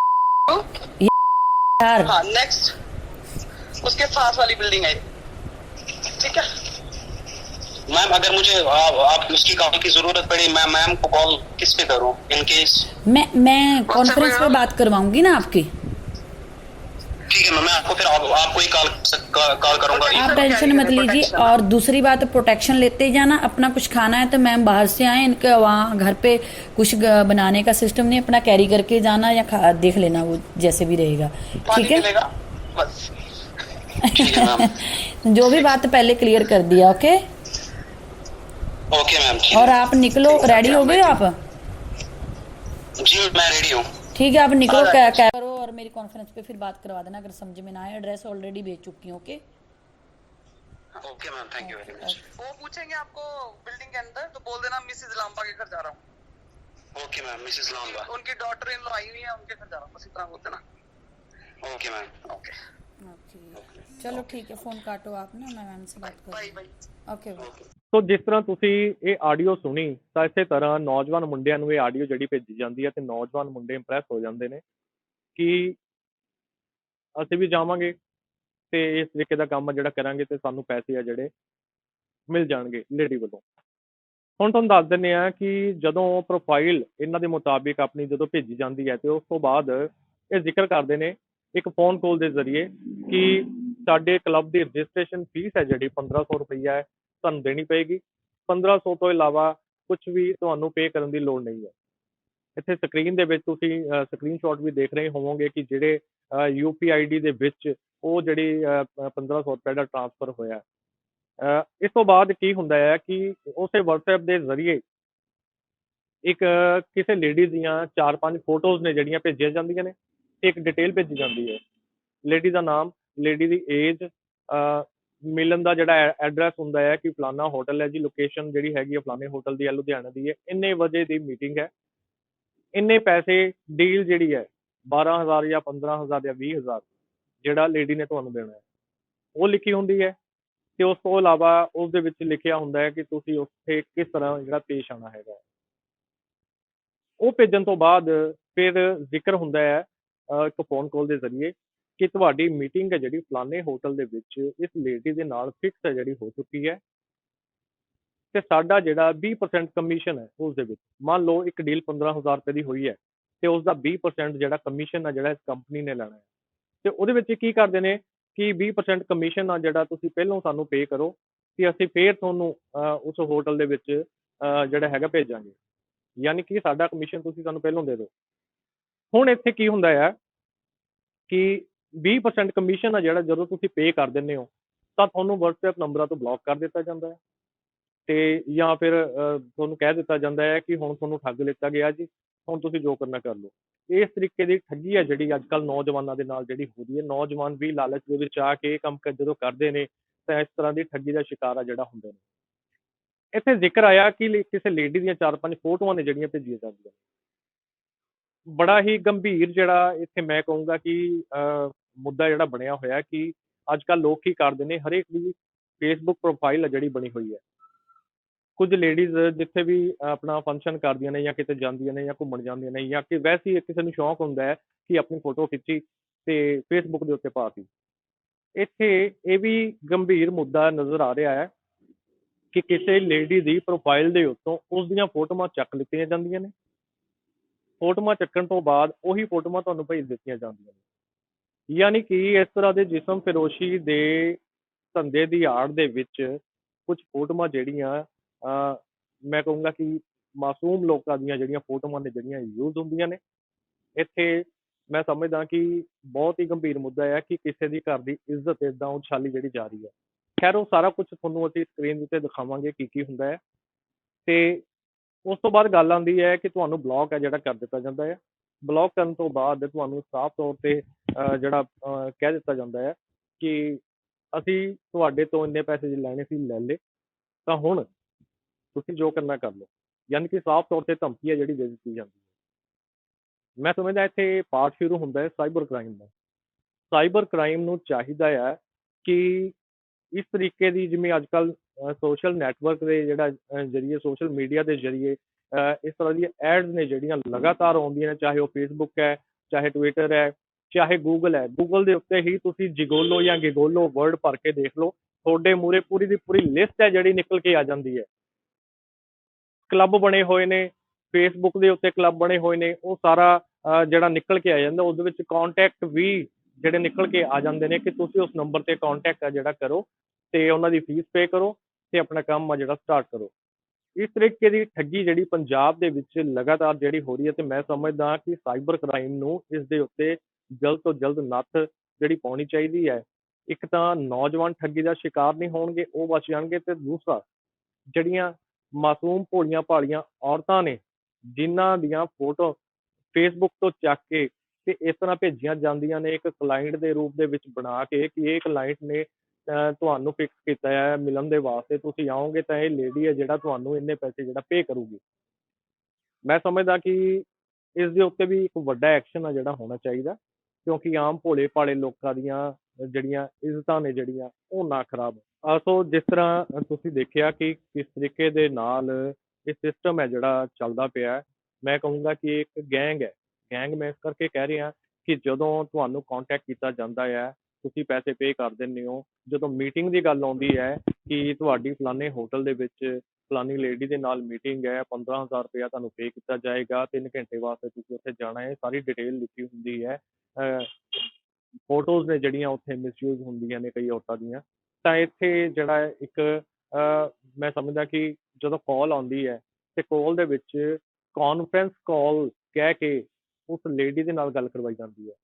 यार। हाँ नेक्स्ट उसके साथ वाली बिल्डिंग है। ठीक है? मैम अगर मुझे आप, आप उसकी कॉल की ज़रूरत पड़ी मैं मैम को कॉल किस पे करूँ इन केस मैं मैं कॉन्फ्रेंस पे बात करवाऊँगी ना आपकी। ठीक है मैं आपको फिर आप, आपको ही कॉल कॉल करूँगा। आप टेंशन मत लीजिए। और दूसरी बात प्रोटेक्शन लेते ही जाना अपना कुछ खाना है तो मैम बाहर से आए इनके वहाँ घर पे कुछ बनाने का सिस्टम नहीं अपना कैरी करके जाना या देख लेना वो जैसे भी रहेगा। ठीक है मिलेगा बस ठीक है मैम जो भी बात पहले क्लियर कर दिया ओके ओके मैम और आप निकलो रेडी हो गए आप? जी मैं रेडी हूँ। ठीक है आप निकलो क्या क्या करो और मेरी कॉन्फ्रेंस पे फिर बात करवा देना अगर समझ में ना आए एड्रेस ऑलरेडी भेज चुकी हूँ okay okay ma'am thank you very much वो पूछेंगे आपको बिल्डिंग के अंदर तो बोल देना मिसेज लांबा के घर जा रहा हूँ। ओके मैम मिसेस लांबा उनकी डॉटर इन लॉ आई हुई है उनके घर जा रहा हूँ बस इतना बोल देना ओके मैम ओके ਚਲੋ ਠੀਕ ਹੈ ਫੋਨ ਕਾਟੋ ਆਪ ਨਾ, ਮੈਂ ਮੈਮ ਸੇ ਬਾਤ ਬਾਈ ਓਕੇ ਸੋ ਜਿਸ ਤਰ੍ਹਾਂ ਤੁਸੀਂ ਇਹ ਆਡੀਓ ਸੁਣੀ, ਤਾਂ ਇਸੇ ਤਰ੍ਹਾਂ ਨੌਜਵਾਨ ਮੁੰਡਿਆਂ ਨੂੰ ਇਹ ਆਡੀਓ ਜਿਹੜੀ ਭੇਜੀ ਜਾਂਦੀ ਹੈ ਤੇ ਨੌਜਵਾਨ ਮੁੰਡੇ ਇੰਪ੍ਰੈਸ ਹੋ ਜਾਂਦੇ ਨੇ ਕਿ ਅਸੀਂ ਵੀ ਜਾਵਾਂਗੇ ਤੇ ਇਸ ਤਰੀਕੇ ਦਾ ਕੰਮ ਜਿਹੜਾ ਕਰਾਂਗੇ ਤੇ ਸਾਨੂੰ ਪੈਸੇ ਆ ਜਿਹੜੇ ਮਿਲ ਜਾਣਗੇ ਲੇਡੀ ਵੱਲੋਂ। ਹੁਣ ਤੁਹਾਨੂੰ ਦੱਸ ਦਿੰਨੇ ਆ ਕਿ ਜਦੋਂ ਪ੍ਰੋਫਾਈਲ ਇਹਨਾਂ ਦੇ ਮੁਤਾਬਿਕ ਆਪਣੀ ਜਦੋਂ ਭੇਜੀ ਜਾਂਦੀ ਹੈ ਤੇ ਉਸ ਤੋਂ ਬਾਅਦ ਇਹ ਜ਼ਿਕਰ ਕਰਦੇ ਨੇ ਇੱਕ ਫੋਨ ਕਾਲ ਦੇ ਜ਼ਰੀਏ ਕਿ ਸਾਡੇ ਕਲੱਬ ਦੀ ਰਜਿਸਟ੍ਰੇਸ਼ਨ ਫੀਸ ਹੈ ਜਿਹੜੀ 1500 ਰੁਪਈਆ ਹੈ ਤੁਹਾਨੂੰ ਦੇਣੀ ਪਏਗੀ। 1500 ਤੋਂ ਇਲਾਵਾ ਕੁਝ ਵੀ ਤੁਹਾਨੂੰ ਪੇ ਕਰਨ ਦੀ ਲੋੜ ਨਹੀਂ ਹੈ। ਇੱਥੇ ਸਕਰੀਨ ਦੇ ਵਿੱਚ ਤੁਸੀਂ ਸਕਰੀਨਸ਼ਾਟ ਵੀ ਦੇਖ ਰਹੇ ਹੋਵੋਗੇ ਕਿ ਜਿਹੜੇ ਯੂਪੀਆਈਡੀ ਦੇ ਵਿੱਚ ਉਹ ਜਿਹੜੀ ਅਹ, ਪ- 1500 ਰੁਪਏ ਦਾ ਟ੍ਰਾਂਸਫਰ ਹੋਇਆ ਇਸ ਤੋਂ ਬਾਅਦ ਕੀ ਹੁੰਦਾ ਹੈ ਕਿ ਉਸੇ WhatsApp ਦੇ ਜ਼ਰੀਏ ਇੱਕ ਕਿਸੇ ਲੇਡੀ ਦੀਆਂ ਚਾਰ ਪੰਜ ਫੋਟੋਜ਼ ਨੇ ਜਿਹੜੀਆਂ ਭੇਜੀਆਂ ਜਾਂਦੀਆਂ ਨੇ। ਇੱਕ ਡਿਟੇਲ ਭੇਜੀ ਜਾਂਦੀ ਹੈ। ਲੇਡੀ ਦਾ ਨਾਮ ਲੇਡੀ ਦੀ ਏਜ ਮਿਲਣ ਦਾ ਜਿਹੜਾ ਐਡਰੈਸ ਹੁੰਦਾ ਹੈ ਕਿ ਫਲਾਨਾ ਹੋਟਲ ਹੈ ਜੀ ਲੋਕੇਸ਼ਨ ਜਿਹੜੀ ਹੈਗੀ ਹੈ ਫਲਾਣੇ ਹੋਟਲ ਦੀ ਹੈ, ਲੁਧਿਆਣਾ ਦੀ ਹੈ। ਇੰਨੇ ਵਜੇ ਦੀ ਮੀਟਿੰਗ ਹੈ। ਇੰਨੇ ਪੈਸੇ ਡੀਲ ਜਿਹੜੀ ਹੈ 12000 ਜਾਂ 15000 ਜਾਂ 20000 ਜਿਹੜਾ ਲੇਡੀ ਨੇ ਤੁਹਾਨੂੰ ਦੇਣਾ ਹੈ। ਉਹ ਲਿਖੀ ਹੁੰਦੀ ਹੈ ਤੇ ਉਸ ਤੋਂ ਇਲਾਵਾ ਉਸ ਦੇ ਵਿੱਚ ਲਿਖਿਆ ਹੁੰਦਾ ਹੈ ਕਿ ਤੁਸੀਂ ਉੱਥੇ ਕਿਸ ਤਰ੍ਹਾਂ ਜਿਹੜਾ ਪੇਸ਼ ਆਣਾ ਹੈਗਾ ਉਹ ਭੇਜਣ ਤੋਂ ਬਾਅਦ ਫਿਰ ਜ਼ਿਕਰ ਹੁੰਦਾ ਹੈ ਇੱਕ ਫੋਨ ਕਾਲ ਦੇ ਜ਼ਰੀਏ ਕਿ ਤੁਹਾਡੀ ਮੀਟਿੰਗ ਹੈ ਜਿਹੜੀ ਫਲਾਣੇ ਹੋਟਲ ਦੇ ਵਿੱਚ, ਇਸ ਲੇਡੀ ਦੇ ਨਾਲ ਫਿਕਸ ਹੈ ਜਿਹੜੀ ਹੋ ਚੁੱਕੀ ਹੈ। ਤੇ ਸਾਡਾ ਜਿਹੜਾ 20% ਕਮਿਸ਼ਨ ਹੈ ਉਸ ਦੇ ਵਿੱਚ, ਮੰਨ ਲਓ ਇੱਕ ਡੀਲ 15000 ਰੁਪਏ ਦੀ ਹੋਈ ਹੈ, ਤੇ ਉਸ ਦਾ 20% ਜਿਹੜਾ ਕਮਿਸ਼ਨ ਆ ਜਿਹੜਾ ਇਸ ਕੰਪਨੀ ਨੇ ਲੈਣਾ ਹੈ। ਤੇ ਉਹਦੇ ਵਿੱਚ ਕੀ ਕਰਦੇ ਨੇ ਕਿ 20% ਕਮਿਸ਼ਨ ਆ ਜਿਹੜਾ ਤੁਸੀਂ ਪਹਿਲਾਂ ਸਾਨੂੰ ਪੇ ਕਰੋ ਕਿ ਅਸੀਂ ਫੇਰ ਤੁਹਾਨੂੰ ਉਸ ਹੋਟਲ ਦੇ ਵਿੱਚ ਜਿਹੜਾ ਹੈਗਾ ਭੇਜਾਂਗੇ। ਯਾਨੀ ਕਿ ਸਾਡਾ ਕਮਿਸ਼ਨ ਤੁਸੀਂ ਸਾਨੂੰ ਪਹਿਲਾਂ ਦੇ ਦਿਓ। ਹੁਣ ਇੱਥੇ ਕੀ ਹੁੰਦਾ ਹੈ ਕਿ 20% ਕਮਿਸ਼ਨ ਆ ਜਿਹੜਾ ਜਦੋਂ ਤੁਸੀਂ ਪੇ ਕਰ ਦਿੰਦੇ ਹੋ, ਤਾਂ ਤੁਹਾਨੂੰ WhatsApp ਨੰਬਰਾਂ ਤੋਂ ਬਲੌਕ ਕਰ ਦਿੱਤਾ ਜਾਂਦਾ ਹੈ ਤੇ ਜਾਂ ਫਿਰ ਤੁਹਾਨੂੰ ਕਹਿ ਦਿੱਤਾ ਜਾਂਦਾ ਹੈ ਕਿ ਹੁਣ ਤੁਹਾਨੂੰ ਠੱਗ ਲਿੱਤਾ ਗਿਆ ਜੀ, ਹੁਣ ਤੁਸੀਂ ਜੋ ਕਰਨਾ ਕਰ ਲਓ। ਇਸ ਤਰੀਕੇ ਦੀ ਠੱਗੀ ਆ ਜਿਹੜੀ ਅੱਜ ਕੱਲ ਨੌਜਵਾਨਾਂ ਦੇ ਨਾਲ ਜਿਹੜੀ ਹੋ ਰਹੀ ਹੈ। ਨੌਜਵਾਨ ਵੀ ਲਾਲਚ ਦੇ ਵਿੱਚ ਆ ਕੇ ਇਹ ਕੰਮ ਜਦੋਂ ਕਰਦੇ ਨੇ, ਤਾਂ ਇਸ ਤਰ੍ਹਾਂ ਦੀ ਠੱਗੀ ਦਾ ਸ਼ਿਕਾਰ ਆ ਜਿਹੜਾ ਹੁੰਦੇ ਨੇ। ਇੱਥੇ ਜ਼ਿਕਰ ਆਇਆ ਕਿ ਕਿਸੇ ਲੇਡੀ ਦੀਆਂ ਚਾਰ ਪੰਜ ਫੋਟੋਆਂ ਨੇ ਜਿਹੜੀਆਂ ਭੇਜੀਆਂ ਜਾਂਦੀਆਂ ਬੜਾ ਹੀ ਗੰਭੀਰ ਜਿਹੜਾ ਇੱਥੇ ਮੈਂ ਕਹੂੰਗਾ ਕਿ ਮੁੱਦਾ ਜਿਹੜਾ ਬਣਿਆ ਹੋਇਆ ਕਿ ਅੱਜ ਕੱਲ ਲੋਕ ਕੀ ਕਰਦੇ ਨੇ, ਹਰੇਕ ਦੀ ਫੇਸਬੁੱਕ ਪ੍ਰੋਫਾਈਲ ਹੈ ਜਿਹੜੀ ਬਣੀ ਹੋਈ ਹੈ। ਕੁਝ ਲੇਡੀਜ਼ ਜਿੱਥੇ ਵੀ ਆਪਣਾ ਫੰਕਸ਼ਨ ਕਰਦੀਆਂ ਨੇ ਜਾਂ ਕਿਤੇ ਜਾਂਦੀਆਂ ਨੇ ਜਾਂ ਘੁੰਮਣ ਜਾਂਦੀਆਂ ਨੇ ਜਾਂ ਕਿ ਵੈਸੇ ਹੀ ਕਿਸੇ ਨੂੰ ਸ਼ੌਂਕ ਹੁੰਦਾ ਹੈ ਕਿ ਆਪਣੀ ਫੋਟੋ ਖਿੱਚੀ ਤੇ ਫੇਸਬੁੱਕ ਦੇ ਉੱਤੇ ਪਾਤੀ। ਇੱਥੇ ਇਹ ਵੀ ਗੰਭੀਰ ਮੁੱਦਾ ਨਜ਼ਰ ਆ ਰਿਹਾ ਹੈ ਕਿ ਕਿਸੇ ਲੇਡੀ ਦੀ ਪ੍ਰੋਫਾਈਲ ਦੇ ਉੱਤੋਂ ਉਸ ਦੀਆਂ ਫੋਟੋਆਂ ਚੱਕ ਲਿੱਤੀਆਂ ਜਾਂਦੀਆਂ ਨੇ। ਫੋਟੋਆਂ ਚੱਕਣ ਤੋਂ ਬਾਅਦ ਉਹੀ ਫੋਟੋਆਂ ਤੁਹਾਨੂੰ ਭੇਜ ਦਿੱਤੀਆਂ ਜਾਂਦੀਆਂ ਨੇ। ਯਾਨੀ ਕਿ ਇਸ ਤਰ੍ਹਾਂ ਦੇ ਜਿਸਮ ਫਿਰੋਸ਼ੀ ਦੇ ਧੰਦੇ ਦੀ ਆੜ ਦੇ ਵਿੱਚ ਕੁਝ ਫੋਟੋਆਂ ਜਿਹੜੀਆਂ ਮੈਂ ਕਹੂੰਗਾ ਕਿ ਮਾਸੂਮ ਲੋਕਾਂ ਦੀਆਂ ਜਿਹੜੀਆਂ ਫੋਟੋਆਂ ਨੇ, ਜਿਹੜੀਆਂ ਯੂਜ਼ ਹੁੰਦੀਆਂ ਨੇ, ਇੱਥੇ ਮੈਂ ਸਮਝਦਾ ਕਿ ਬਹੁਤ ਹੀ ਗੰਭੀਰ ਮੁੱਦਾ ਹੈ ਕਿ ਕਿਸੇ ਦੀ ਘਰ ਦੀ ਇੱਜ਼ਤ ਇਦਾਂ ਉਛਾਲੀ ਜਿਹੜੀ ਜਾ ਰਹੀ ਹੈ। ਖੈਰ, ਉਹ ਸਾਰਾ ਕੁਝ ਤੁਹਾਨੂੰ ਅਸੀਂ ਸਕਰੀਨ ਉੱਤੇ ਦਿਖਾਵਾਂਗੇ ਕੀ ਕੀ ਹੁੰਦਾ ਹੈ। ਤੇ ਉਸ ਤੋਂ ਬਾਅਦ ਗੱਲ ਆਉਂਦੀ ਹੈ ਕਿ ਤੁਹਾਨੂੰ ਬਲੌਕ ਹੈ ਜਿਹੜਾ ਕਰ ਦਿੱਤਾ ਜਾਂਦਾ ਹੈ। ਬਲੌਕ ਕਰਨ ਤੋਂ ਬਾਅਦ ਤੁਹਾਨੂੰ ਸਾਫ਼ ਤੌਰ ਤੇ ਜਿਹੜਾ ਕਹਿ ਦਿੱਤਾ ਜਾਂਦਾ ਹੈ ਕਿ ਅਸੀਂ ਤੁਹਾਡੇ ਤੋਂ ਇੰਨੇ ਪੈਸੇ ਲੈਣੇ ਸੀ, ਲੈ ਲਏ। ਤਾਂ ਹੁਣ ਤੁਸੀਂ ਜੋ ਕਰਨਾ ਕਰ ਲਓ। ਯਾਨੀ ਕਿ ਸਾਫ਼ ਤੌਰ ਤੇ ਧਮਕੀ ਹੈ ਜਿਹੜੀ ਦੇ ਦਿੱਤੀ ਜਾਂਦੀ ਹੈ। ਮੈਂ ਸਮਝਦਾ ਇੱਥੇ ਪਾਠ ਸ਼ੁਰੂ ਹੁੰਦਾ ਹੈ ਸਾਈਬਰ ਕ੍ਰਾਈਮ ਦਾ। ਸਾਈਬਰ ਕ੍ਰਾਈਮ ਨੂੰ ਚਾਹੀਦਾ ਹੈ ਕਿ ਇਸ ਤਰੀਕੇ ਦੀ ਜਿਵੇਂ ਅੱਜ ਕੱਲ ਸੋਸ਼ਲ ਨੈਟਵਰਕ ਦੇ ਜਿਹੜਾ ਜ਼ਰੀਏ ਸੋਸ਼ਲ ਮੀਡੀਆ ਦੇ ਜ਼ਰੀਏ ਇਸ ਤਰ੍ਹਾਂ ਦੀਆਂ ਐਡਸ ਨੇ ਜਿਹੜੀਆਂ ਲਗਾਤਾਰ ਆਉਂਦੀਆਂ ਨੇ, ਚਾਹੇ ਉਹ ਫੇਸਬੁੱਕ ਹੈ, ਚਾਹੇ ਟਵਿੱਟਰ ਹੈ, ਚਾਹੇ ਗੂਗਲ ਹੈ। ਗੂਗਲ ਦੇ ਉੱਤੇ ਹੀ ਤੁਸੀਂ ਜਿਗੋਲੋ ਜਾਂ ਗਿਗੋਲੋ ਵਰਡ ਭਰ ਕੇ ਦੇਖ ਲਓ। ਤੁਹਾਡੇ ਮੂਰੇ ਪੂਰੀ ਦੀ ਪੂਰੀ ਲਿਸਟ ਹੈ ਜਿਹੜੀ ਨਿਕਲ ਕੇ ਆ ਜਾਂਦੀ ਹੈ। ਕਲੱਬ ਬਣੇ ਹੋਏ ਨੇ ਫੇਸਬੁੱਕ ਦੇ ਉੱਤੇ ਕਲੱਬ ਬਣੇ ਹੋਏ ਨੇ, ਉਹ ਸਾਰਾ ਜਿਹੜਾ ਨਿਕਲ ਕੇ ਆ ਜਾਂਦਾ, ਉਹਦੇ ਵਿੱਚ ਕੰਟੈਕਟ ਵੀ ਜਿਹੜੇ ਨਿਕਲ ਕੇ ਆ ਜਾਂਦੇ ਨੇ ਕਿ ਤੁਸੀਂ ਉਸ ਨੰਬਰ ਤੇ ਕੰਟੈਕਟ ਆ ਜਿਹੜਾ ਕਰੋ ਤੇ ਉਹਨਾਂ ਦੀ ਫੀਸ ਪੇ ਕਰੋ ਤੇ ਆਪਣਾ ਕੰਮ ਆ ਜਿਹੜਾ ਸਟਾਰਟ ਕਰੋ। ਇਸ ਤਰੀਕੇ ਦੀ ਠੱਗੀ ਜਿਹੜੀ ਪੰਜਾਬ ਦੇ ਵਿੱਚ ਲਗਾਤਾਰ ਜਿਹੜੀ ਹੋ ਰਹੀ ਹੈ ਤੇ ਮੈਂ ਸਮਝਦਾ ਕਿ ਸਾਈਬਰ ਕ੍ਰਾਈਮ ਨੂੰ ਇਸ ਦੇ ਉੱਤੇ ਜਲਦ ਤੋਂ ਜਲਦ ਨੱਥ ਜਿਹੜੀ ਪਾਉਣੀ ਚਾਹੀਦੀ ਹੈ। ਇੱਕ ਤਾਂ ਨੌਜਵਾਨ ਠੱਗੀ ਦਾ ਸ਼ਿਕਾਰ ਨਹੀਂ ਹੋਣਗੇ, ਉਹ ਬਚ ਜਾਣਗੇ ਤੇ ਦੂਸਰਾ ਜਿਹੜੀਆਂ ਮਾਸੂਮ ਭੋਲੀਆਂ ਭਾਲੀਆਂ ਔਰਤਾਂ ਨੇ, ਜਿਨ੍ਹਾਂ ਦੀਆਂ ਫੋਟੋ ਫੇਸਬੁੱਕ ਤੋਂ ਚੱਕ ਕੇ ਤੇ ਇਸ ਤਰ੍ਹਾਂ ਭੇਜੀਆਂ ਜਾਂਦੀਆਂ ਨੇ ਇੱਕ ਕਲਾਇੰਟ ਦੇ ਰੂਪ ਦੇ ਵਿੱਚ ਬਣਾ ਕੇ ਕਿ ਇਹ ਕਲਾਇੰਟ ਨੇ ਅਹ, ਤੁਹਾਨੂੰ ਫਿਕਸ ਕੀਤਾ ਹੈ ਮਿਲਣ ਦੇ ਵਾਸਤੇ ਤੁਸੀਂ ਆਓਗੇ ਤਾਂ ਇਹ ਲੇਡੀ ਹੈ ਜਿਹੜਾ ਤੁਹਾਨੂੰ ਇੰਨੇ ਪੈਸੇ ਜਿਹੜਾ ਪੇ ਕਰੂਗੀ। ਮੈਂ ਸਮਝਦਾ ਕਿ ਇਸ ਦੇ ਉੱਤੇ ਵੀ ਇੱਕ ਵੱਡਾ ਐਕਸ਼ਨ ਆ ਜਿਹੜਾ ਹੋਣਾ ਚਾਹੀਦਾ ਕਿਉਂਕਿ ਆਮ ਭੋਲੇ ਭਾਲੇ ਲੋਕਾਂ ਦੀਆਂ ਜਿਹੜੀਆਂ ਇੱਜ਼ਤਾਂ ਨੇ ਜਿਹੜੀਆਂ ਉਹ ਨਾ ਖਰਾਬ ਆ ਸੋ ਜਿਸ ਤਰ੍ਹਾਂ ਤੁਸੀਂ ਦੇਖਿਆ ਕਿ ਕਿਸ ਤਰੀਕੇ ਦੇ ਨਾਲ ਇਹ ਸਿਸਟਮ ਹੈ ਜਿਹੜਾ ਚੱਲਦਾ ਪਿਆ ਮੈਂ ਕਹੂੰਗਾ ਕਿ ਇੱਕ ਗੈਂਗ ਹੈ। ਗੈਂਗ ਮੈਂ ਇਸ ਕਰਕੇ ਕਹਿ ਰਿਹਾ ਕਿ ਜਦੋਂ ਤੁਹਾਨੂੰ ਕੰਟੈਕਟ ਕੀਤਾ ਜਾਂਦਾ ਹੈ, ਤੁਸੀਂ ਪੈਸੇ ਪੇ ਕਰ ਦਿੰਦੇ ਹੋ, ਜਦੋਂ ਮੀਟਿੰਗ ਦੀ ਗੱਲ ਆਉਂਦੀ ਹੈ ਕਿ ਤੁਹਾਡੀ ਫਲਾਣੇ ਹੋਟਲ ਦੇ ਵਿੱਚ ਫਲਾਣੀ ਲੇਡੀ ਦੇ ਨਾਲ ਮੀਟਿੰਗ ਹੈ 15000 ਰੁਪਇਆ ਤੁਹਾਨੂੰ ਪੇ ਕੀਤਾ ਜਾਏਗਾ 3 ਘੰਟੇ ਵਾਸਤੇ ਤੁਸੀਂ ਉੱਥੇ ਜਾਣਾ ਹੈ, ਸਾਰੀ ਡਿਟੇਲ ਲਿਖੀ ਹੁੰਦੀ ਹੈ ਫੋਟੋਜ਼ ਨੇ ਜਿਹੜੀਆਂ ਉੱਥੇ ਮਿਸਯੂਜ਼ ਹੁੰਦੀਆਂ ਨੇ ਕਈ ਔਰਤਾਂ ਦੀਆਂ, ਤਾਂ ਇੱਥੇ ਜਿਹੜਾ ਇੱਕ ਮੈਂ ਸਮਝਦਾ ਕਿ ਜਦੋਂ ਕਾਲ ਆਉਂਦੀ ਹੈ, ਤੇ ਕਾਲ ਦੇ ਵਿੱਚ ਕਾਨਫਰੰਸ ਕਾਲ ਕਹਿ ਕੇ ਉਸ ਲੇਡੀ ਦੇ ਨਾਲ ਗੱਲ ਕਰਵਾਈ ਜਾਂਦੀ ਹੈ।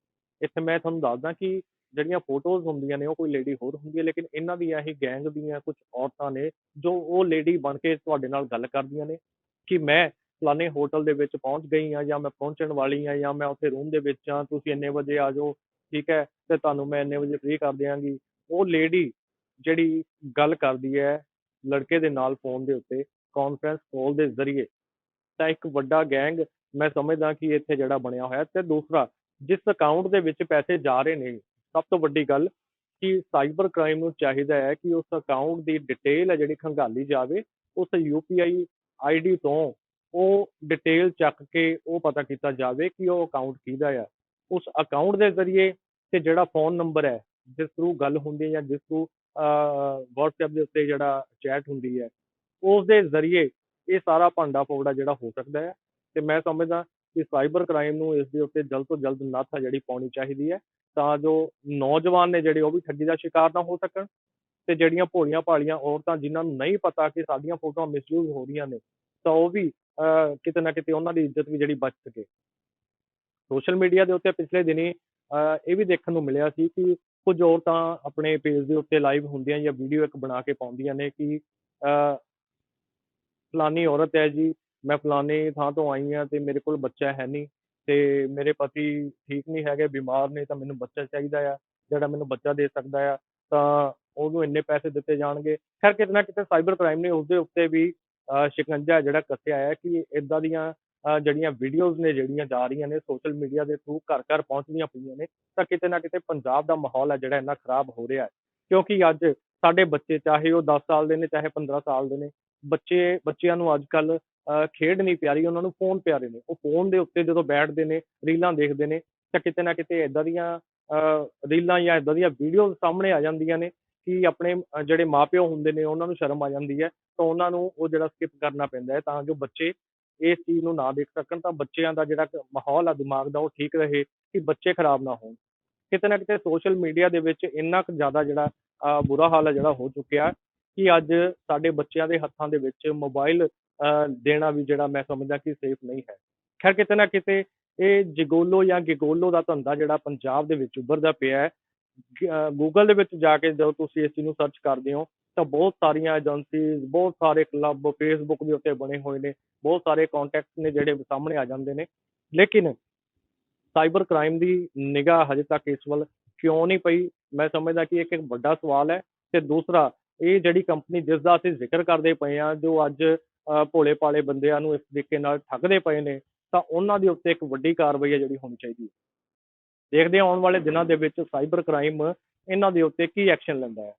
ਇੱਥੇ ਮੈਂ ਤੁਹਾਨੂੰ ਦੱਸਦਾ ਕਿ ਜਿਹੜੀਆਂ ਫੋਟੋਜ਼ ਹੁੰਦੀਆਂ ਨੇ, ਉਹ ਕੋਈ ਲੇਡੀ ਹੋਰ ਹੁੰਦੀ ਹੈ, ਲੇਕਿਨ ਇਹਨਾਂ ਦੀਆਂ ਹੀ ਗੈਂਗ ਦੀਆਂ ਕੁਝ ਔਰਤਾਂ ਨੇ, ਜੋ ਉਹ ਲੇਡੀ ਬਣ ਕੇ ਤੁਹਾਡੇ ਨਾਲ ਗੱਲ ਕਰਦੀਆਂ ਨੇ ਕਿ ਮੈਂ ਫਲਾਣੇ ਹੋਟਲ ਦੇ ਵਿੱਚ ਪਹੁੰਚ ਗਈ ਹਾਂ ਜਾਂ ਮੈਂ ਪਹੁੰਚਣ ਵਾਲੀ ਹਾਂ ਜਾਂ ਮੈਂ ਉੱਥੇ ਰੂਮ ਦੇ ਵਿੱਚ ਹਾਂ, ਤੁਸੀਂ ਇੰਨੇ ਵਜੇ ਆ ਜਾਓ, ਠੀਕ ਹੈ, ਤੇ ਤੁਹਾਨੂੰ ਮੈਂ ਇੰਨੇ ਵਜੇ ਫ੍ਰੀ ਕਰ ਦਿਆਂਗੀ। ਉਹ ਲੇਡੀ ਜਿਹੜੀ ਗੱਲ ਕਰਦੀ ਹੈ ਲੜਕੇ ਦੇ ਨਾਲ ਫੋਨ ਦੇ ਉੱਤੇ ਕਾਨਫਰੰਸ ਕਾਲ ਦੇ ਜ਼ਰੀਏ, ਤਾਂ ਇੱਕ ਵੱਡਾ ਗੈਂਗ ਮੈਂ ਸਮਝਦਾ ਕਿ ਇੱਥੇ ਜਿਹੜਾ ਬਣਿਆ ਹੋਇਆ ਤੇ ਦੂਸਰਾ, ਜਿਸ ਅਕਾਊਂਟ ਦੇ ਵਿੱਚ ਪੈਸੇ ਜਾ ਰਹੇ ਨੇ, ਸਭ ਤੋਂ ਵੱਡੀ ਗੱਲ ਕਿ ਸਾਈਬਰ ਕ੍ਰਾਈਮ ਨੂੰ ਚਾਹੀਦਾ ਹੈ ਕਿ ਉਸ ਅਕਾਊਂਟ ਦੀ ਡਿਟੇਲ ਹੈ ਜਿਹੜੀ ਖੰਗਾਲੀ ਜਾਵੇ, ਉਸ ਯੂਪੀਆਈ ਆਈਡੀ ਤੋਂ ਉਹ ਡਿਟੇਲ ਚੱਕ ਕੇ ਉਹ ਪਤਾ ਕੀਤਾ ਜਾਵੇ ਕਿ ਉਹ ਅਕਾਊਂਟ ਕਿਹਦਾ ਆ। ਉਸ ਅਕਾਊਂਟ ਦੇ ਜ਼ਰੀਏ ਤੇ ਜਿਹੜਾ ਫੋਨ ਨੰਬਰ ਹੈ, ਜਿਸ ਥਰੂ ਗੱਲ ਹੁੰਦੀ ਹੈ ਜਾਂ ਜਿਸ ਥਰੂ WhatsApp ਦੇ ਉੱਤੇ ਜਿਹੜਾ ਚੈਟ ਹੁੰਦੀ ਹੈ, ਉਸ ਦੇ ਜ਼ਰੀਏ ਇਹ ਸਾਰਾ ਭਾਂਡਾ ਫੋੜਾ ਜਿਹੜਾ ਹੋ ਸਕਦਾ ਹੈ। ਤੇ ਮੈਂ ਸਮਝਦਾ ਕਿ ਸਾਈਬਰ ਕ੍ਰਾਈਮ ਨੂੰ ਇਸ ਦੇ ਉੱਤੇ ਜਲਦ ਤੋਂ ਜਲਦ ਨੱਥ ਆ ਜਿਹੜੀ ਪਾਉਣੀ ਚਾਹੀਦੀ ਹੈ ਤਾਂ ਜੋ ਨੌਜਵਾਨ ਨੇ ਜਿਹੜੇ ਉਹ ਵੀ ਠੱਗੀ ਦਾ ਸ਼ਿਕਾਰ ਨਾ ਹੋ ਸਕਣ ਤੇ ਜਿਹੜੀਆਂ ਭੋਲੀਆਂ ਭਾਲੀਆਂ ਔਰਤਾਂ ਜਿਨ੍ਹਾਂ ਨੂੰ ਨਹੀਂ ਪਤਾ ਕਿ ਸਾਡੀਆਂ ਫੋਟੋਆਂ ਮਿਸਯੂਜ਼ ਹੋ ਰਹੀਆਂ ਨੇ ਤਾਂ ਉਹ ਵੀ ਅਹ, ਕਿਤੇ ਨਾ ਕਿਤੇ ਉਹਨਾਂ ਦੀ ਇੱਜ਼ਤ ਵੀ ਜਿਹੜੀ ਬਚ ਸਕੇ। ਸੋਸ਼ਲ ਮੀਡੀਆ ਦੇ ਉੱਤੇ ਪਿਛਲੇ ਦਿਨੀ ਅਹ, ਇਹ ਵੀ ਦੇਖਣ ਨੂੰ ਮਿਲਿਆ ਸੀ ਕਿ ਕੁਝ ਔਰਤਾਂ ਆਪਣੇ ਪੇਜ ਦੇ ਉੱਤੇ ਲਾਈਵ ਹੁੰਦੀਆਂ ਜਾਂ ਵੀਡੀਓ ਇੱਕ ਬਣਾ ਕੇ ਪਾਉਂਦੀਆਂ ਨੇ ਕਿ ਅਹ, ਫਲਾਨੀ ਔਰਤ ਹੈ ਜੀ ਮੈਂ ਫਲਾਣੇ ਥਾਂ ਤੋਂ ਆਈ ਹਾਂ ਤੇ ਮੇਰੇ ਕੋਲ ਬੱਚਾ ਹੈ ਨਹੀਂ ਤੇ ਮੇਰੇ ਪਤੀ ਠੀਕ ਨਹੀਂ ਹੈਗੇ, ਬਿਮਾਰ ਨੇ ਤਾਂ ਮੈਨੂੰ ਬੱਚਾ ਚਾਹੀਦਾ ਆ, ਜਿਹੜਾ ਮੈਨੂੰ ਬੱਚਾ ਦੇ ਸਕਦਾ ਆ, ਤਾਂ ਉਹਨੂੰ ਇੰਨੇ ਪੈਸੇ ਦਿੱਤੇ ਜਾਣਗੇ। ਖੈਰ ਕਿਤੇ ਨਾ ਕਿਤੇ ਸਾਈਬਰ ਕ੍ਰਾਈਮ ਨੇ ਉਸਦੇ ਉੱਤੇ ਵੀ ਸ਼ਿਕੰਜਾ ਜਿਹੜਾ ਕੱਸਿਆ ਹੈ ਕਿ ਇਦਾਂ ਦੀਆਂ ਜਿਹੜੀਆਂ ਵੀਡੀਓਜ਼ ਨੇ ਜਿਹੜੀਆਂ ਜਾ ਰਹੀਆਂ ਨੇ ਸੋਸ਼ਲ ਮੀਡੀਆ ਦੇ ਥਰੂ ਘਰ ਘਰ ਪਹੁੰਚਦੀਆਂ ਪਈਆਂ ਨੇ, ਤਾਂ ਕਿਤੇ ਨਾ ਕਿਤੇ ਪੰਜਾਬ ਦਾ ਮਾਹੌਲ ਹੈ ਜਿਹੜਾ ਇੰਨਾ ਖਰਾਬ ਹੋ ਰਿਹਾ ਹੈ। ਕਿਉਂਕਿ ਅੱਜ ਸਾਡੇ ਬੱਚੇ ਚਾਹੇ ਉਹ 10 ਸਾਲ ਦੇ ਨੇ, ਚਾਹੇ 15 ਸਾਲ ਦੇ ਨੇ, ਬੱਚੇ, ਬੱਚਿਆਂ ਨੂੰ ਅੱਜ ਕੱਲ ਖੇਡ ਨਹੀਂ ਪਿਆਰੀ ਉਹਨਾਂ ਨੂੰ ਫੋਨ ਪਿਆਰੇ ਨੇ। ਉਹ ਫੋਨ ਦੇ ਉੱਤੇ ਜਦੋਂ ਬੈਠਦੇ ਨੇ ਰੀਲਾਂ ਦੇਖਦੇ ਨੇ ਤਾਂ ਕਿਤੇ ਨਾ ਕਿਤੇ ਇਦਾਂ ਦੀਆਂ ਰੀਲਾਂ ਜਾਂ ਇਦਾਂ ਦੀਆਂ ਵੀਡੀਓਜ਼ ਸਾਹਮਣੇ ਆ ਜਾਂਦੀਆਂ ਨੇ ਕਿ ਆਪਣੇ ਅਹ, ਜਿਹੜੇ ਮਾਪਿਓ ਹੁੰਦੇ ਨੇ ਉਹਨਾਂ ਨੂੰ ਸ਼ਰਮ ਆ ਜਾਂਦੀ ਹੈ। ਤਾਂ ਉਹਨਾਂ ਨੂੰ ਉਹ ਜਿਹੜਾ ਸਕਿਪ ਕਰਨਾ ਪੈਂਦਾ ਹੈ ਤਾਂ ਜੋ ਬੱਚੇ ਇਸ ਚੀਜ਼ ਨੂੰ ਨਾ ਦੇਖ ਸਕਣ ਤਾਂ ਬੱਚਿਆਂ ਦਾ ਜਿਹੜਾ ਮਾਹੌਲ ਆ ਦਿਮਾਗ ਦਾ ਉਹ ਠੀਕ ਰਹੇ ਕਿ ਬੱਚੇ ਖਰਾਬ ਨਾ ਹੋਣ। ਕਿਤੇ ਨਾ ਕਿਤੇ ਸੋਸ਼ਲ ਮੀਡੀਆ ਦੇ ਵਿੱਚ ਇੰਨਾ ਕੁ ਜ਼ਿਆਦਾ ਜਿਹੜਾ ਬੁਰਾ ਹਾਲ ਹੈ ਜਿਹੜਾ ਹੋ ਚੁੱਕਿਆ ਕਿ ਅੱਜ ਸਾਡੇ ਬੱਚਿਆਂ ਦੇ ਹੱਥਾਂ ਦੇ ਵਿੱਚ ਮੋਬਾਈਲ ਦੇਣਾ ਵੀ ਜਿਹੜਾ ਮੈਂ ਸਮਝਦਾ ਕਿ ਸੇਫ ਨਹੀਂ ਹੈ। ਖੈਰ, ਕਿਤੇ ਨਾ ਕਿਤੇ ਇਹ ਜਗੋਲੋ ਜਾਂ ਗਿਗੋਲੋ ਦਾ ਧੰਦਾ ਜਿਹੜਾ ਪੰਜਾਬ ਦੇ ਵਿੱਚ ਉੱਭਰਦਾ ਪਿਆ ਹੈ ਗੂਗਲ ਦੇ ਵਿੱਚ ਜਾ ਕੇ ਜਦੋਂ ਤੁਸੀਂ ਇਸ ਚੀਜ਼ ਨੂੰ ਸਰਚ ਕਰਦੇ ਹੋ, ਤਾਂ ਬਹੁਤ ਸਾਰੀਆਂ ਏਜੰਸੀਜ਼ ਬਹੁਤ ਸਾਰੇ ਕਲੱਬ ਫੇਸਬੁੱਕ ਦੇ ਉੱਤੇ ਬਣੇ ਹੋਏ ਨੇ, ਬਹੁਤ ਸਾਰੇ ਕੰਟੈਕਟ ਨੇ ਜਿਹੜੇ ਸਾਹਮਣੇ ਆ ਜਾਂਦੇ ਨੇ। ਲੇਕਿਨ ਸਾਈਬਰ ਕ੍ਰਾਈਮ ਦੀ ਨਿਗਾਹ ਹਜੇ ਤੱਕ ਇਸ ਵੱਲ ਕਿਉਂ ਨਹੀਂ ਪਈ? ਮੈਂ ਸਮਝਦਾ ਕਿ ਇਹ ਇੱਕ ਵੱਡਾ ਸਵਾਲ ਹੈ ਤੇ ਦੂਸਰਾ, ਇਹ ਜਿਹੜੀ ਕੰਪਨੀ ਜਿਸ ਦਾ ਅਸੀਂ ਜ਼ਿਕਰ ਕਰਦੇ ਪਏ ਆ ਜੋ ਅੱਜ ਭੋਲੇ ਭਾਲੇ ਬੰਦਿਆਂ ਨੂੰ ਇਸ ਤਰੀਕੇ ਨਾਲ ਠੱਗਦੇ ਪਏ ਨੇ, ਤਾਂ ਉਹਨਾਂ ਦੇ ਉੱਤੇ ਇੱਕ ਵੱਡੀ ਕਾਰਵਾਈ ਹੈ ਜਿਹੜੀ ਹੋਣੀ ਚਾਹੀਦੀ ਹੈ। ਦੇਖਦੇ ਹਾਂ ਆਉਣ ਵਾਲੇ ਦਿਨਾਂ ਦੇ ਵਿੱਚ ਸਾਈਬਰ ਕ੍ਰਾਈਮ ਇਹਨਾਂ ਦੇ ਉੱਤੇ ਕੀ ਐਕਸ਼ਨ ਲੈਂਦਾ ਹੈ।